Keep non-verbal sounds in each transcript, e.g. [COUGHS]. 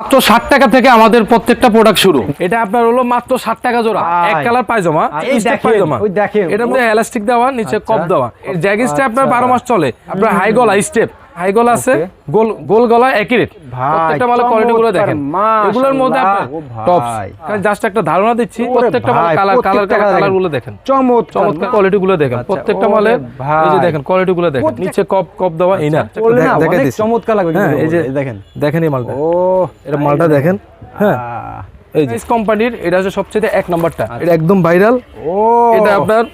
মাত্র ষাট টাকা থেকে আমাদের প্রত্যেকটা প্রোডাক্ট শুরু। এটা আপনার হলো মাত্র ষাট টাকা জোড়া। এক কালার পায়জামা এই পায়জামা। এটা এলাস্টিক দেওয়া নিচে আচ্ছা। কপ দেওয়া। এর জ্যাগিসটা আপনার আচ্ছা। বারো মাস চলে। আপনার হাই গলা স্টেপ হাই গলা আছে গোল গোল গলা একই রেট ভাই, প্রত্যেকটা মালের কোয়ালিটি গুলো দেখেন। এগুলোর মধ্যে আপনার। টপস জাস্ট একটা ধারণা দিচ্ছি প্রত্যেকটা মালের কালার কালার কালারগুলো দেখেন। চমৎকার। চমৎকার কোয়ালিটি গুলো দেখেন। আচ্ছা, প্রত্যেকটা ভাই। এই যে দেখেন কোয়ালিটি গুলো দেখেন। নিচে কপ কপ দেওয়া ইনার বললে না, অনেক চমৎকার লাগবে হ্যাঁ এই যে দেখেন। দেখেন এই মালটা। ও এটা মালটা দেখেন। হ্যাঁ। এই যে। কোম্পানির এটা হচ্ছে সবচেয়ে এক নাম্বারটা। এটা একদম ভাইরাল ও এটা আপনার।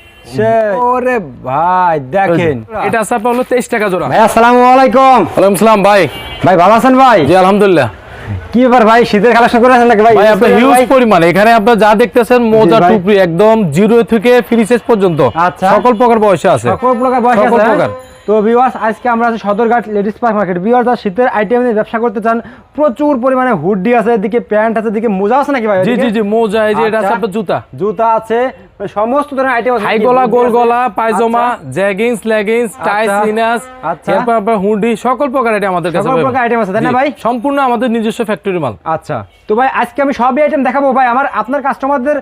ওরে ভাই দেখেন। এটা আছে আপনার হলো তেইশ টাকা জোড়া। ভাই আসসালামু আলাইকুম। ওয়ালাইকুম সালাম ভাই। ভাই ভালো আছেন ভাই? জি আলহামদুলিল্লাহ। কি ব্যাপার ভাই শীতের কালেকশন করে আছেন নাকি ভাই? ভাই আপনার হিউজ পরিমাণে। এখানে আপনার যা দেখতেছেন মোজা টুপি একদম জিরো থেকে ফ্রি পর্যন্ত। আচ্ছা। সকল প্রকার বয়সে আছে। সকল প্রকার বয়স সকল প্রকার। তো ভিউয়ার্স আজকে আমরা আছি সদরঘাট লেডিস পার্ক মার্কেট শীতের আইটেম নিয়ে ব্যবসা করতে চান প্রচুর পরিমাণে হুডি আছে এদিকে প্যান্ট আছে এদিকে মোজা আছে নাকি ভাই? জি জি জি মোজা এই যে এটা আছে আচ্ছা। আপনার জুতা। জুতা আছে। সমস্ত ধরনের আইটেম আছে হাই গলা গোল গলা পায়জামা জ্যাগিংস লেগিংস টাই। সিনাস। এরপর হুডি সকল প্রকার এটা আমাদের কাছে সকল প্রকার item আছে, তাই না ভাই? সম্পূর্ণ আমাদের নিজস্ব ফ্যাক্টরি মাল আচ্ছা তো ভাই আজকে আমি সবই আইটেম দেখাবো ভাই আমার আপনার কাস্টমারদের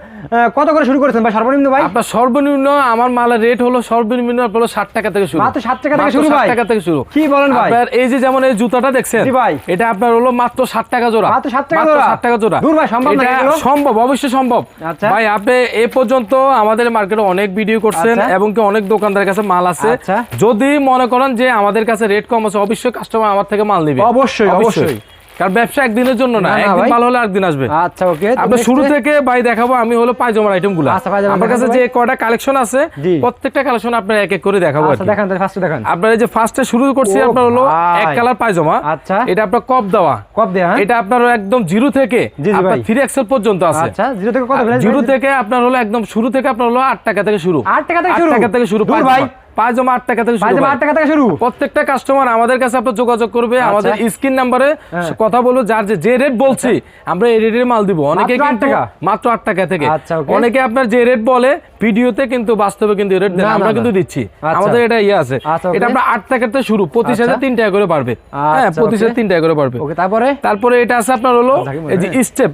কত করে শুরু করেছেন ভাই সর্বনিম্ন ভাই আপনার সর্বনিম্ন আমার মালের রেট হলো সর্বনিম্ন হলো ষাট টাকা থেকে শুরু মাত্র 60 টাকা থেকে শুরু 60 টাকা থেকে শুরু কি বলেন ভাই? আপনার এই যে যেমন এই জুতাটা দেখছেন জি ভাই। এটা আপনার হলো মাত্র ষাট টাকা জোড়া মাত্র 60 টাকা মাত্র জোড়া? 60 টাকা জোড়া দূর ভাই, সম্ভব এগুলো? সম্ভব অবশ্যই সম্ভব আচ্ছা। ভাই আপনি এ পর্যন্ত আমাদের মার্কেটে অনেক ভিডিও করছেন আচ্ছা। এবং কি অনেক দোকানদারের কাছে মাল আছে আচ্ছা। যদি মনে করেন যে আমাদের কাছে রেট কম আছে অবশ্যই কাস্টমার আমার থেকে মাল নিবে অবশ্যই, অবশ্যই। কারণ ব্যবসা একদিনের জন্য না একদিন ভালো হলে একদিন আসবে। আচ্ছা ওকে। আমরা শুরু থেকে ভাই দেখাবো আমি হলো পায়জামার আইটেমগুলো আচ্ছা, আমার কাছে যে কয়টা কালেকশন আছে প্রত্যেকটা কালেকশন আপনার এক এক করে দেখাবো আচ্ছা দেখান তাহলে ফার্স্ট দেখান। আপনার যে ফার্স্টে শুরু করছি আপনার হলো এক কালার পায়জামা। আচ্ছা। এটা আপনার কপ দেওয়া। কপ দেয়া হ্যাঁ? এটা আপনার একদম জিরো থেকে আপনার থ্রি এক্সেল পর্যন্ত আছে। আচ্ছা জিরো থেকে কত জিরো থেকে আপনার হলো একদম শুরু থেকে আপনার হলো আট টাকা থেকে শুরু। আট টাকা থেকে শুরু? টাকা থেকে শুরু ভাই। পায়জামা আট টাকা থেকে পায়জামা আট টাকা থেকে শুরু প্রত্যেকটা কাস্টমার আমাদের কাছে আপনার যোগাযোগ করবে আচ্ছা। আমাদের স্ক্রিন নাম্বারে হ্যাঁ। কথা বলব যার যে- রেট বলছি আমরা এই রেটের মাল দিব অনেকে টাকা? মাত্র আট টাকা থেকে আচ্ছা, অনেকে আপনার যে রেট বলে ভিডিওতে কিন্তু বাস্তবে কিন্তু রেট দেন আমরা কিন্তু দিচ্ছি আচ্ছা। আমাদের এটা ইয়ে আছে আচ্ছা, এটা আমরা আট শুরু পঁচিশ হাজার আচ্ছা। তিন টাকা করে পারবে হ্যাঁ আচ্ছা, পঁচিশ হাজার। তিন টাকা করে পারবে তারপরে তারপরে এটা আছে আপনার হলো এই যে হ্যাঁ। স্টেপ।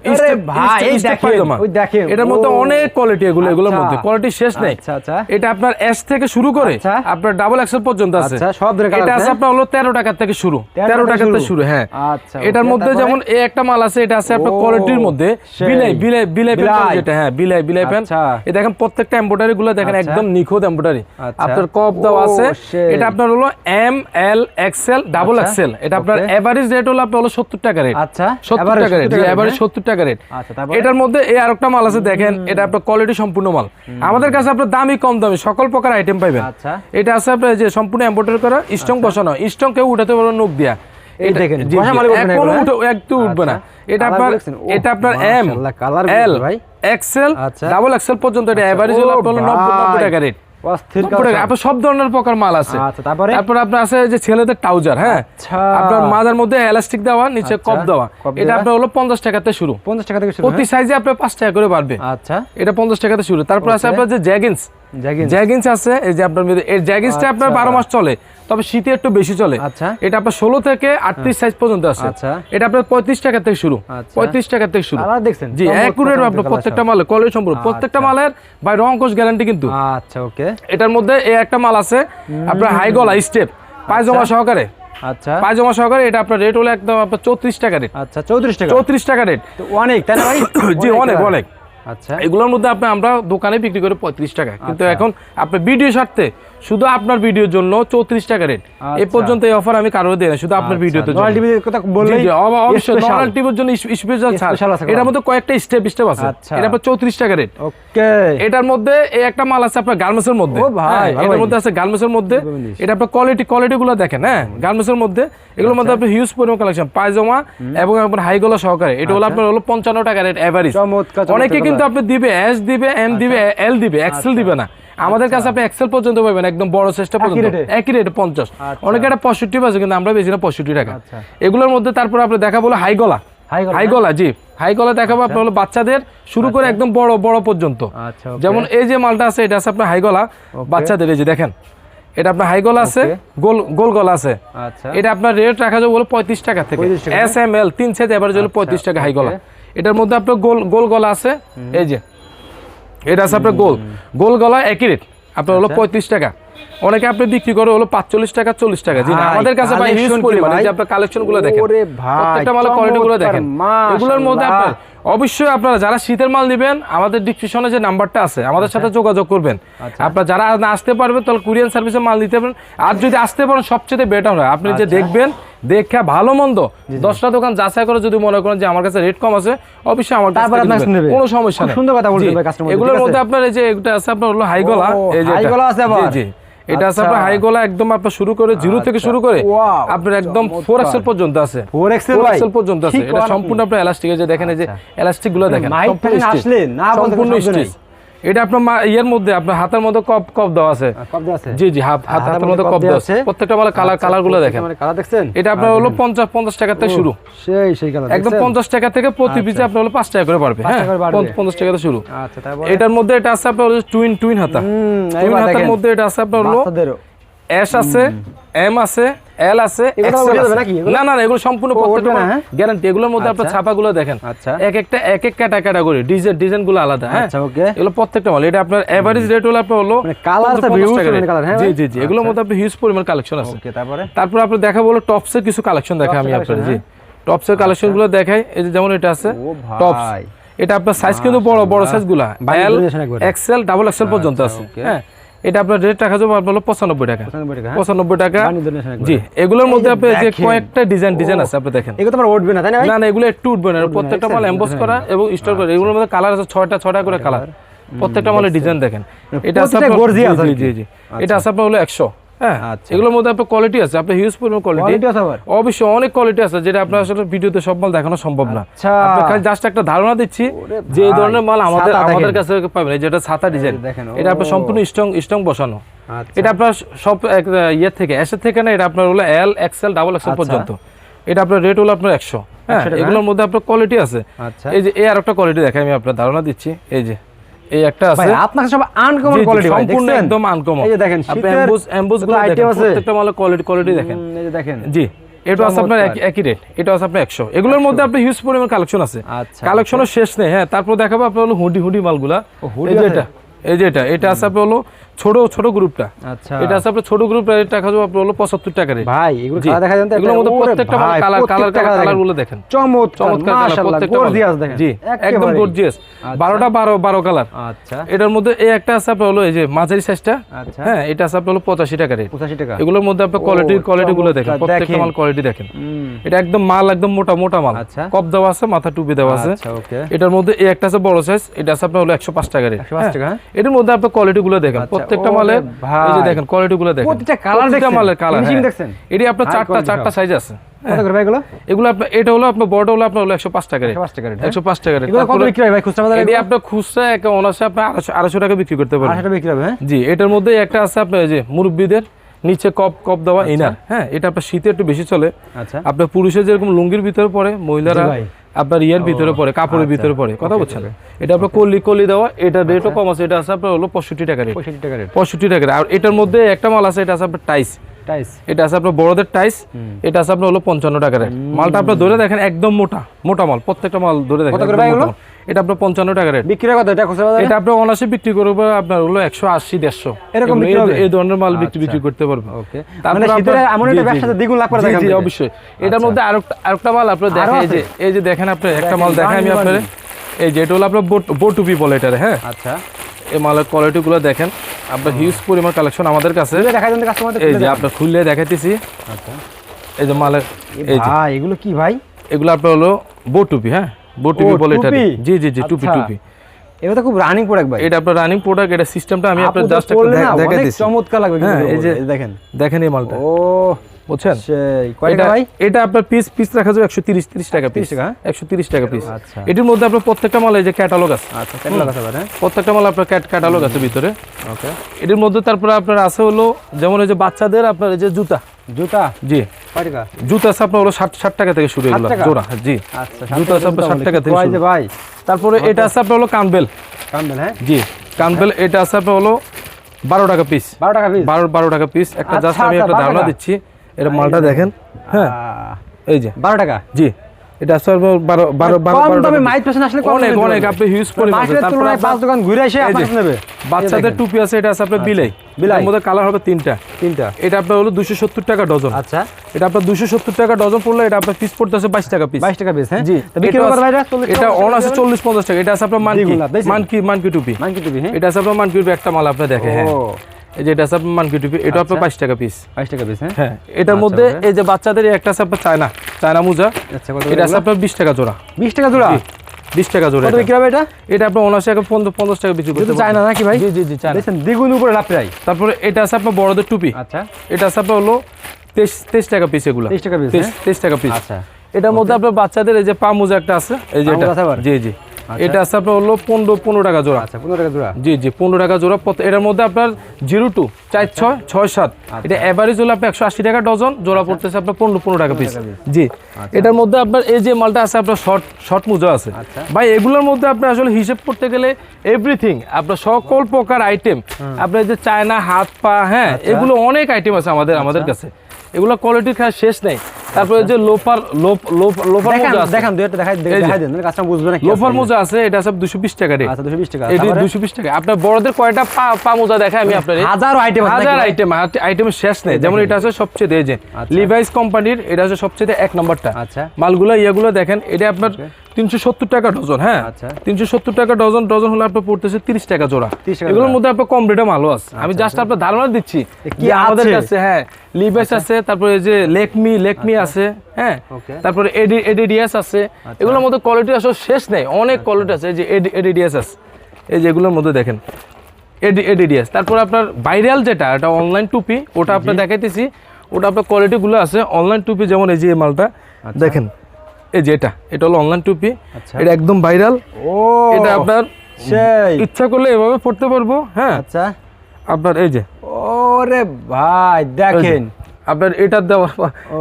এটার মধ্যে অনেক কোয়ালিটি এগুলো এগুলোর আচ্ছা। মধ্যে কোয়ালিটি শেষ নেই আচ্ছা, আচ্ছা। এটা আপনার এস থেকে শুরু করে আচ্ছা। আপনার ডাবল এক্সেল পর্যন্ত আছে। আচ্ছা, সব colour এটা আছে, আপনার হলো তেরো টাকার থেকে শুরু। 13 টাকা থেকে শুরু। হ্যাঁ। আচ্ছা, এটার মধ্যে যেমন এই একটা মাল আছে এটা আছে আপনার কোয়ালিটির মধ্যে। বিলাই বিলাই বিলাই যেটা হ্যাঁ বিলাই বিলাই আচ্ছা। এই দেখেন প্রত্যেকটা এমব্রয়ডারি গুলো দেখেন আচ্ছা। একদম নিখুঁত এমব্রয়ডারি আচ্ছা। আপনার কপ দেওয়া ও, আছে। এটা আপনার হলো M L XL double XL এটা আপনার এভারেজ রেট হলো আপনার হলো সত্তর টাকা রেট আচ্ছা, সত্তর average টাকা রেট 70 টাকা এভারেজ হ্যাঁ? সত্তর টাকা রেট আচ্ছা, তারপরে? এটার মধ্যে এই আরেকটা মাল আছে দেখেন এটা আপনার কোয়ালিটি সম্পূর্ণ মাল আমাদের কাছে আপনার দামি কম দামি সকল প্রকার আইটেম পাইবেন। আচ্ছা। এটা আছে আপনার যে সম্পূর্ণ এম্বোটার করা স্টং বসানো। স্টং কেউ উঠাতে পারবে নোক দিয়া। এটা- না। আচ্ছা। এটা আপনার এটা আপনার এম এল ভাই। এক্সেল আচ্ছা। ডাবল এক্সেল পর্যন্ত এটা এভারেজ হলো আপনার নব্বই টাকা রেট অস্থির নব্বই টাকা। collection। আপনার সব ধরনের প্রকার মাল আছে আচ্ছা, তারপরে? আপনার আছে যে ছেলেদের ট্রাউজার হ্যাঁ আচ্ছা। আপনার মাজার মধ্যে এলাস্টিক দেওয়া নিচে আচ্ছা, কপ দেওয়া এটা আপনার হলো পঞ্চাশ টাকাতে শুরু 50 টাকা থেকে প্রতি সাইজে আপনার পাঁচ টাকা করে বাড়বে হ্যাঁ? আচ্ছা এটা পঞ্চাশ টাকাতে শুরু তারপর আছে আপনার যে জ্যাগিন্স আছে এই যে আপনার মধ্যে এর জ্যাগিন্সটা আপনার আচ্ছা। বারো মাস চলে তবে শীতে একটু বেশি চলে। আচ্ছা। এটা আপনার ষোলো থেকে আটত্রিশ সাইজ পর্যন্ত আছে। আচ্ছা। এটা আপনার পঁয়ত্রিশ টাকা থেকে শুরু। আচ্ছা। পঁয়ত্রিশ টাকা থেকে শুরু। দেখছেন জি একুরেট আপনার প্রত্যেকটা মালের কোয়ালিটি সম্পূর্ণ। প্রত্যেকটা। মালের বাই রং কোষ গ্যারান্টি কিন্তু। আচ্ছা ওকে এটার মধ্যে এই একটা মাল আছে আপনার হাই গলা স্টেপ পায়জামা সহকারে। আচ্ছা। পায়জামা সহকারে এটা আপনার রেট হলো একদম আপনার চৌত্রিশ টাকা রেট আচ্ছা 34 টাকা। চৌত্রিশ টাকা রেট অনেক তাই না ভাই? [COUGHS] জি অনেক অনেক আচ্ছা। এগুলোর মধ্যে আপনি আমরা দোকানে বিক্রি করে পঁয়ত্রিশ টাকা। কিন্তু। এখন আপনার ভিডিও স্বার্থে শুধু আপনার ভিডিওর জন্য চৌত্রিশ টাকা রেট এই আচ্ছা। পর্যন্ত এই অফার আমি কারও দিই না শুধু আপনার ভিডিওতে বললেই অবশ্যই নর্মাল টিভির জন্য স্পেশাল ছাড় এটার মধ্যে কয়েকটা স্টেপ স্টেপ আছে। আচ্ছা। এটা আপনার চৌত্রিশ টাকা রেট ওকে। এটার মধ্যে এই একটা মাল আছে আপনার গার্মেন্টসের মধ্যে। হ্যাঁ, এটার মধ্যে আছে গার্মেন্টসের মধ্যে। এটা আপনার কোয়ালিটি কোয়ালিটি গুলো দেখেন হ্যাঁ গার্মেন্টসের মধ্যে। এগুলোর মধ্যে আপনার হিউজ পরিমাণ কালেকশন পায়জামা এবং আপনার হাই গলা সহকারে। এটা হলো আপনার হলো পঞ্চান্ন টাকা রেট এভারেজ আচ্ছা। অনেকে কিন্তু আপনি দিবে এস দিবে এম দিবে এল দিবে এক্সেল দিবে না। আমাদের কাছে আপনি এক্সেল পর্যন্ত পাবেন একদম বড় চেষ্টা পর্যন্ত? একই রেটে পঞ্চাশ। আচ্ছা। অনেকে এটা পঁয়ষট্টি আছে কিন্তু আমরা বেশি না পঁয়ষট্টি টাকা। আচ্ছা। এগুলোর মধ্যে তারপর আপনি দেখা বলো হাই গলা হাই গলা, জি। হাই গলা দেখাবো আপনার হলো বাচ্চাদের শুরু করে একদম বড় বড় পর্যন্ত। আচ্ছা, যেমন এই যে মালটা আছে এটা আছে আপনার হাই গলা বাচ্চাদের এই যে দেখেন। এটা আপনার হাই গলা আছে গোল গোল গলা আছে। আচ্ছা। এটা আপনার রেট রাখা যাবে বলে পঁয়ত্রিশ টাকা থেকে। 35 টাকা, এস এম এল তিন সাইজ এভারেজ হলো পঁয়ত্রিশ টাকা হাই গলা এটার মধ্যে আপনার গোল গোল গলা আছে। এই যে। এটা আছে আপনার গোল। গোল গলা একই রেট আপনার হলো আচ্ছা। পঁয়ত্রিশ টাকা। অনেকে আপনি বিক্রি করে হলো পাঁচচল্লিশ টাকা চল্লিশ টাকা জি আমাদের কাছে ভাই হিউজ পরিমাণে যে আপনার কালেকশনগুলো দেখেন প্রত্যেকটা মালের কোয়ালিটি গুলো দেখেন। এগুলোর মধ্যে আপনার অবশ্যই আপনারা যারা শীতের মাল নেবেন আমাদের ডিসক্রিপশনে যে নাম্বারটা আছে আমাদের সাথে যোগাযোগ করবেন। আচ্ছা। আপনারা যারা না আসতে পারবেন তাহলে কুরিয়ান সার্ভিসে মাল নিতে পারেন আর যদি আসতে পারেন সবচেয়ে বেটার হয়। আপনি আচ্ছা। যে দেখবেন দেখে ভালো মন্দ দশটা দোকান যাচাই করে যদি মনে করেন যে আমার কাছে রেট কম আছে অবশ্যই আমার কোনো সমস্যা নেই। সুন্দর কথা এগুলোর মধ্যে আপনার এই যে এটা আছে আপনার হলো হাই গলা ও, এই যে আছে আবার? জি। এটা আছে আপনার আচ্ছা। হাই গলা একদম আপনার শুরু করে জিরো থেকে শুরু করে আপনার একদম ফোর এক্সেল পর্যন্ত আছে। ফোর? এক্সেল পর্যন্ত আছে। এটা সম্পূর্ণ আপনার এলাস্টিক যে দেখেন এই যে এলাস্টিকগুলো দেখেন সম্পূর্ণ। স্টিচ এটা আপনার ইয়ের মধ্যে আপনার হাতের মধ্যে কপ কপ দেওয়া আছে। জি জি হাত হাত- হাতের মধ্যে কপ দেওয়া আছে। প্রত্যেকটা মালের কালার কালারগুলো দেখেন। মানে কালার দেখছেন? এটা আপনার হলো পঞ্চাশ পঞ্চাশ টাকা থেকে শুরু। সেই সেই কালার একদম পঞ্চাশ টাকা থেকে প্রতি পিসে আপনার হলো পাঁচ টাকা করে পারবে হ্যাঁ টাকা করে বাড়বে। পঞ্চ- পঞ্চাশ টাকা থেকে শুরু। আচ্ছা তারপর? এটার মধ্যে এটা আছে আপনার টুইন টুইন হাতা। টুইন হাতার মধ্যে এটা আছে আপনার হলো এস আছে এম আছে এল আছে? না না না, এগুলো সম্পূর্ণ হ্যাঁ? গ্যারান্টি এগুলোর মধ্যে আপনার আচ্ছা। ছাপাগুলো দেখেন। আচ্ছা। এক একটা এক এক ক্যাটা ক্যাটাগরি ডিজাইন ডিজাইনগুলো আলাদা হ্যাঁ? আচ্ছা এগুলো প্রত্যেকটা মাল এটা আপনার এভারেজ রেট হলো আপনার হলো মানে colour আছে, 50 huge টাকা পরিমাণে rate। colour, হ্যাঁ জি জি জি এগুলোর মধ্যে আপনার হিউজ পরিমাণ কালেকশন আছে। তারপরে? তারপর আপনি দেখা বলো টপসের কিছু কালেকশন দেখা আমি আপনার জি। টপসের কালেকশনগুলো দেখাই এই যে যেমন এটা আছে টপস এটা আপনার সাইজ কিন্তু বড় বড় সাইজগুলা। এল। এক্সেল ডাবল এক্সেল পর্যন্ত আচ্ছা, আছে হ্যাঁ? এটা আপনার রেট রাখা যাবে আপনার হলো পঁচানব্বই টাকা। 95 টাকা, হ্যাঁ? পঁচানব্বই টাকা। একবারে। জি এগুলোর মধ্যে আপনি যে কয়েকটা ডিজাইন ডিজাইন আছে আপনি দেখেন। এগুলো তোমার উঠবে না তাই না না এগুলো একটু উঠবে না। প্রত্যেকটা মাল দেখছেন? করা এবং স্টোর করা। এগুলোর মধ্যে কালার আছে ছয়টা ছয়টা করে কালার প্রত্যেকটা মালের ডিজাইন দেখেন। এটা আছে জি, জি জি জি। এটা আছে আপনার হলো একশো। হ্যাঁ। এগুলোর মধ্যে আপনার কোয়ালিটি আছে আপনার হিউজ পরিমাণ কোয়ালিটি কোয়ালিটি আছে আবার? অবশ্যই অনেক কোয়ালিটি আছে যেটা আপনার আসলে ভিডিওতে সব মাল দেখানো সম্ভব না। খালি জাস্ট একটা ধারণা দিচ্ছি যে এই ধরনের মাল আমাদের আমাদের কাছে পাবেন যেটা ছাতা ডিজাইন এটা আপনার সম্পূর্ণ স্ট্রং স্ট্রং বসানো। এটা আপনার সব এক, ইয়ে থেকে থেকে না এটা আপনার হলো এল এক্সেল ডাবল এক্সেল আচ্ছা। পর্যন্ত। এটা আপনার রেট হলো আপনার একশো। হ্যাঁ এগুলোর মধ্যে আপনার কোয়ালিটি আছে। আচ্ছা। এই যে এই আর একটা কোয়ালিটি দেখাই আমি আপনার ধারণা দিচ্ছি। এই যে এই একটা আছে। আপনার সব আনকমন কোয়ালিটি সম্পূর্ণ একদম আনকমন এই যে দেখেন আপনি এমবুস এমবোসগুলো আইটেম দেখেন আছে? প্রত্যেকটা মালের কোয়ালিটি কোয়ালিটি দেখেন। এই যে দেখেন। জি এটা আছে আপনার একই- রেট এটা আছে আপনার একশো। এগুলোর মধ্যে আপনার হিউজ পরিমাণ কালেকশন আছে। কালেকশনও শেষ নেই হ্যাঁ তারপর দেখাবো আপনার হলো হুডি হুডি মালগুলা। ও, এই যে এটা। এই যে এটা এটা আছে আপনার হলো ছোট ছোট গ্রুপটা। আচ্ছা। এটা আছে আপনার ছোট গ্রুপ রেট টাকা যাবে আপনার হলো পঁচাত্তর টাকা রেট। ভাই এগুলো। কালার দেখা যান তো এগুলোর মধ্যে প্রত্যেকটা কালার কালার কালার কালারগুলো দেখেন। চমৎকার চমৎকার মাশাআল্লাহ প্রত্যেকটা গর্জিয়াস দেখেন। জি একদম গর্জিয়াস আচ্ছা। বারোটা বারো বারো কালার। আচ্ছা। এটার মধ্যে এই একটা আছে আপনার হলো এই যে মাঝারি সাইজটা আচ্ছা। হ্যাঁ এটা আছে আপনার হলো পঁচাশি টাকা রে 85 টাকা। এগুলোর মধ্যে আপনার কোয়ালিটি কোয়ালিটি গুলো দেখেন প্রত্যেকটা মাল কোয়ালিটি দেখেন। এটা একদম মাল একদম মোটা মোটা মাল। আচ্ছা। কপ দেওয়া আছে মাথা টুপি দেওয়া আছে। আচ্ছা ওকে। এটার মধ্যে এই একটা আছে বড় সাইজ এটা আছে আপনার হলো একশো পাঁচ টাকা রে 105 টাকা, হ্যাঁ? এটার মধ্যে আপনার কোয়ালিটি গুলো দেখেন। আচ্ছা, প্রত্যেকটা ভাই। এই যে দেখেন কোয়ালিটি গুলো দেখেন। প্রতিটা colour প্রত্যেকটা মালের কালার Finishing দেখছেন? এটি আপনার চারটা চারটা সাইজ আছে। কত করে ভাই এগুলো? এগুলো আপনার এটা হলো আপনার বড় হলো আপনার হলো একশো পাঁচ টাকা রেট। 105 টাকা হ্যাঁ? একশো পাঁচ টাকা হয় খুচরা বাজারে এটি আপনার খুচরা এক অনার্সে আপনার আড়াইশো টাকা বিক্রি করতে পারবেন। 800 টাকা বিক্রি হবে হ্যাঁ? জি এটার মধ্যে একটা আছে আপনার এই যে মুরব্বীদের নিচে কপ কপ দেওয়া ইনার হ্যাঁ? এটা আপনার শীতে একটু বেশি চলে। আচ্ছা। আপনার পুরুষের যেরকম লুঙ্গির ভিতরে পড়ে মহিলারা। আপনার ইয়ার ভিতরে পড়ে কাপড়ের আচ্ছা, ভিতরে পড়ে কথা বলছেন? এটা আপনার কলি কলি দেওয়া এটা রেটও কম আছে এটা আছে আপনার হলো পঁয়ষট্টি টাকা রেট 65 টাকা রেট পঁয়ষট্টি টাকা রেট আর এটার মধ্যে একটা মাল আছে এটা আছে আপনার টাইস টাইস এটা আছে আপনার বড়দের টাইস এটা আছে আপনার হলো পঞ্চান্ন টাকা রেট মালটা আপনার ধরে দেখেন একদম মোটা মোটা মাল প্রত্যেকটা মাল ধরে দেখেন এটা আপনার পঞ্চান্ন টাকা রেট বিক্রি কত? এটা খুচরা এটা আপনার অনাসে বিক্রি করবে আপনার হলো একশো আশি দেড়শো। এরকম এই- ধরনের মাল বিক্রি আচ্ছা। বিক্রি করতে পারবে। ওকে। মানে আপনার-। দ্বিগুণ লাভ করে জি। অবশ্যই। এটার মধ্যে আরেকটা আরেকটা মাল আপনার দেখেন এই যে এই যে দেখেন আপনি একটা মাল দেখাই আমি আপনার। এই যে এটা হলো আপনার বোট বোটুপি বলে এটারে হ্যাঁ? আচ্ছা। এই মালের কোয়ালিটি গুলো দেখেন। আপনার হিউজ পরিমাণ কালেকশন আমাদের কাছে। এই যে আপনার খুললে দেখাইতেছি। আচ্ছা। এই যে মালের এই যে। এগুলো কি ভাই? এগুলো আপনার হলো বোটুপি হ্যাঁ? বোটুপি বলে এটা জি জি জি টুপি আচ্ছা। টুপি। এগুলো খুব রানিং প্রোডাক্ট ভাই। এটা আপনার রানিং প্রোডাক্ট এটা সিস্টেমটা আমি আপনার জাস্ট পরলে দেখাই দিচ্ছি। চমৎকার লাগবে হ্যাঁ, এই যে- দেখেন। দেখেন এই মালটা। ও বুঝছেন? এটা আপনার পিস পিস রাখা যাবে একশো তিরিশ তিরিশ টাকা পিস একশো তিরিশ টাকা পিস আচ্ছা। এটির মধ্যে আপনার প্রত্যেকটা মাল এই যে ক্যাটালগ আছে। আচ্ছা ক্যাটালগ আছে হ্যাঁ? প্রত্যেকটা মাল আপনার ক্যাটালগ আছে ভিতরে। ওকে। এটির মধ্যে তারপরে আপনার আছে হলো যেমন এই যে বাচ্চাদের আপনার এই যে জুতা। জুতা? জি। জুতা আছে আপনার হলো ষাট ষাট টাকা থেকে শুরু এগুলো জোড়া জি। আচ্ছা জুতা আছে আপনার ষাট টাকা থেকে কয় শুরু। যে ভাই? তারপরে এটা আছে আপনার হলো কানবেল কামবেন হ্যাঁ? জি কানবেল এটা আছে আপনার হলো বারো টাকা পিস বারো টাকা পিস বারো টাকা পিস একটা আচ্ছা, জাস্ট আমি আচ্ছা, একটা ধারণা দিচ্ছি। এটা মালটা দেখেন। হ্যাঁ এই যে। বারো টাকা? জি এটা আসলে বারো বারো বারো দামে টাকা। পেছনে আসলে অনেক অনেক আপনি হিউজ পরিমাণ মার্কেটের আপনার- পাঁচ দোকান ঘুরে এসে এই আপনার যে, কাছে নেবে। বাচ্চাদের টুপি আছে এটা আছে আপনার বিলাই। বিলাই। মধ্যে কালার হবে তিনটা। তিনটা। এটা আপনার হলো দুশো সত্তর টাকা ডজন। আচ্ছা। এটা আপনার দুশো সত্তর টাকা ডজন পড়লে এটা আপনার পিস পড়তেছে বাইশ টাকা পিস বাইশ টাকা পিস হ্যাঁ? জি। এটা চল্লিশ অন আছে চল্লিশ পঞ্চাশ টাকা। এটা আছে আপনার মানকি টুপি। মানকি হ্যাঁ? এটা আছে আপনার মানকি টুপি একটা মাল আপনি দেখে হ্যাঁ এই যে এটা আছে মানকি টুপি এটা আপনার বাইশ টাকা পিস বাইশ টাকা পিস হ্যাঁ? হ্যাঁ এটার মধ্যে এই যে বাচ্চাদের একটা আছে আপনার চায়না চায়না মোজা। এটা আছে আপনার বিশ টাকা জোড়া। বিশ টাকা জোড়া? বিশ টাকা জোড়া কত বিক্রি হবে এটা? এটা আপনার অনার্সে এখন পঞ্চাশ পঞ্চাশ টাকা বিক্রি করতে এটা তো নাকি ভাই? জি জি জি চায়না। দ্বিগুণ উপরে লাভ প্রায় তারপরে এটা আছে আপনার বড়দের টুপি। আচ্ছা। এটা আছে আপনার হলো তেইশ তেইশ টাকা পিস এগুলো। 23 টাকা piece, তেইশ হ্যাঁ? টাকা পিস আচ্ছা। এটার মধ্যে আপনার বাচ্চাদের এই যে পা মোজা একটা আছে এই যে এটা? জি জি। এটা আছে আপনার হলো পনেরো পনেরো টাকা জোড়া। আচ্ছা পনেরো টাকা জোড়া। জি জি পনেরো টাকা জোড়া। এটার মধ্যে আপনার জিরো টু চার ছয় ছয় সাত। এটা এভারেজ হলো আপনার একশো আশি টাকা ডজন জোড়া পড়তেছে আপনার পনেরো পনেরো টাকা পিস জি। এটার মধ্যে আপনার এই যে মালটা আছে আপনার শর্ট শর্ট মোজা আছে। আচ্ছা। ভাই এগুলোর মধ্যে আপনি আসলে হিসেব করতে গেলে এভরিথিং আপনার সকল প্রকার আইটেম আপনার যে চায়না হাত পা হ্যাঁ আচ্ছা। এগুলো অনেক আইটেম আছে আমাদের আমাদের কাছে। এগুলো কোয়ালিটির খায় শেষ নেই। তারপরে যে লোফার লোফার মোজা আছে। দেখান দুই একটা দেখাই দেখাই দেন কাস্টমার বুঝবে না লোফার মোজা আছে এটা সব দুশো বিশ টাকা রেট আচ্ছা দুশো বিশ টাকা। এটা তারপরে? দুশো বিশ টাকা। আপনার বড়দের কয়টা পা পা মোজা দেখায় আমি আপনার? হাজার আইটেম আছে হাজার আইটেম আইটেম শেষ নেই। যেমন এটা আছে সবচেয়ে দেয় যে আচ্ছা। লিভাইস কোম্পানির এটা হচ্ছে সবচেয়ে এক নম্বরটা। আচ্ছা। মালগুলো ইয়েগুলো দেখেন এটা আপনার তিনশো সত্তর টাকা ডজন হ্যাঁ? আচ্ছা। তিনশো সত্তর টাকা ডজন ডজন হলে আপনার পড়তেছে তিরিশ টাকা জোড়া। এগুলোর মধ্যে আপনার কম রেটে মালও আছে। আমি জাস্ট আপনার ধারণা দিচ্ছি কি আমাদের? কাছে হ্যাঁ লিভাইস আছে তারপরে যে লেকমি লেকমি আছে হ্যাঁ? তারপরে এডি এডিডিএস আছে। এগুলোর মধ্যে কোয়ালিটি আসলে শেষ নেই। অনেক কোয়ালিটি আছে। এই যে এডিডিএস আছে। এই যে এগুলোর মধ্যে দেখেন। এডি এডিডিএস তারপর আপনার ভাইরাল যেটা এটা অনলাইন টুপি ওটা আপনার দেখাইতেছি। ওটা আপনার কোয়ালিটিগুলো আছে। অনলাইন টুপি যেমন এই যে মালটা দেখেন। এই যে এটা এটা হলো অনলাইন টুপি আচ্ছা। এটা একদম ভাইরাল ও এটা আপনার ইচ্ছা করলে এভাবে পড়তে পারব হ্যাঁ। আচ্ছা। আপনার এই যে। ওরে ভাই দেখেন। আপনার এটার দেওয়া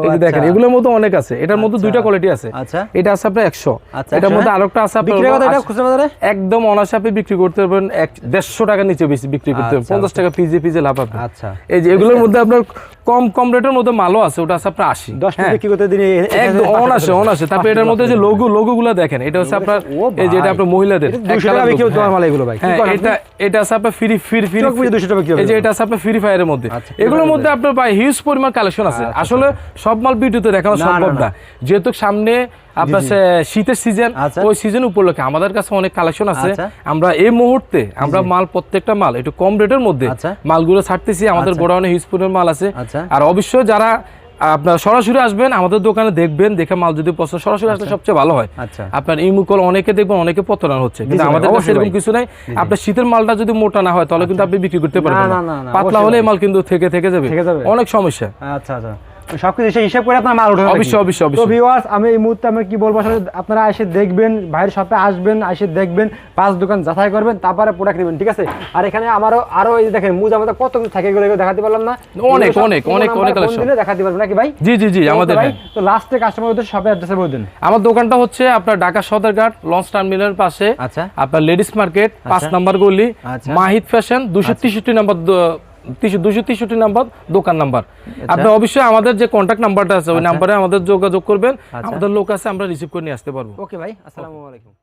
এই যে দেখেন আচ্ছা। এগুলোর মধ্যে অনেক আছে। এটার মধ্যে দুইটা কোয়ালিটি আছে। আচ্ছা। এটা আছে আপনার একশো। আচ্ছা, এটার মধ্যে হ্যাঁ? আরেকটা আছে আপনার বিক্রি হলো এটা খুচরা বাজারে? একদম আপনি বিক্রি করতে পারবেন দেড়শো টাকা নিচে বেশি বিক্রি করতে পারবেন। আচ্ছা, পঞ্চাশ টাকা পিজে পিজে লাভ পাবেন আচ্ছা। এই যে এগুলোর মধ্যে আপনার কম কম রেটের মধ্যে মালও আছে ওটা আছে আপনার আশি। দশ হ্যাঁ। বিক্রি করতে দিনে একদম অন আসে অন তারপরে এটার মধ্যে যে লোগো লোগো গুলো দেখেন এটা হচ্ছে আপনার এই যে এটা আপনার মহিলাদের এটা 200 টাকা বিক্রি হচ্ছে আমার মাল এগুলো ভাই। হ্যাঁ এটা এটা আছে আপনার ফ্রি ফ্রি ফ্রি 200 টাকা এই যে এটা আছে আপনার ফ্রি ফায়ারের মধ্যে। আচ্ছা, এগুলোর মধ্যে আপনার ভাই হিউজ পরিমাণ কালেকশন আছে। আচ্ছা, আসলে সব মাল ভিডিওতে দেখানো সম্ভব না, যেহেতু সামনে আপনার শীতের সিজন আচ্ছা। ওই সিজন উপলক্ষে আমাদের কাছে অনেক কালেকশন আছে। আচ্ছা। আমরা এই মুহূর্তে আমরা মাল প্রত্যেকটা মাল একটু কম রেটের মধ্যে আচ্ছা। মালগুলো ছাড়তেছি। আমাদের গোডাউনে হিউজ মাল আছে। আচ্ছা। আর অবশ্যই যারা আপনার সরাসরি আসবেন আমাদের দোকানে দেখবেন দেখে মাল যদি পছন্দ সরাসরি আসলে সবচেয়ে ভালো হয়। আচ্ছা। আপনার ইমুকল অনেকে দেখবেন অনেকে প্রতারণা হচ্ছে। কিন্তু আমাদের কাছে এরকম কিছু নাই। আপনার শীতের মালটা যদি মোটা না হয় তাহলে কিন্তু আপনি বিক্রি করতে পারবেন না, পাতলা হলে মাল কিন্তু থেকে থেকে যাবে। থেকে যাবে। অনেক সমস্যা। আচ্ছা আচ্ছা। সবকিছু হিসেব- করে আপনার মাল উঠানো অবশ্যই, নাকি? অবশ্যই, তো ভিউয়ার্স আমি এই মুহূর্তে আমি কি বলব আসলে আপনারা এসে দেখবেন ভাইয়ের শপে আসবেন এসে দেখবেন পাঁচ দোকান যাচাই করবেন তারপরে প্রোডাক্ট নেবেন ঠিক আছে আর এখানে আমারও আরও এই দেখেন মুজ আমাদের কত কিছু থাকে এগুলো দেখাতে পারলাম না অনেক, অনেক, অনেক, অনেক। দিলে দেখাতে পারবেন নাকি ভাই জি জি জি আমাদের ভাই হ্যাঁ। তো লাস্টে কাস্টমার ওদের শপে অ্যাড্রেসে বলে দেন আমার দোকানটা হচ্ছে আপনার ঢাকা সদরঘাট লঞ্চ টার্মিনালের পাশে আচ্ছা। আপনার লেডিস মার্কেট পাঁচ নাম্বার গলি আচ্ছা। মাহিদ ফ্যাশন দুশো তেষট্টি নাম্বার দুশো তেষট্টি নাম্বার দোকান নাম্বার। আচ্ছা। আপনি অবশ্যই আমাদের যে কন্ট্যাক্ট নাম্বারটা আছে ওই নাম্বারে আমাদের যোগাযোগ করবেন। আমাদের লোক আছে আমরা রিসিভ করে নিয়ে আসতে পারব। ওকে ভাই আসসালামু আলাইকুম।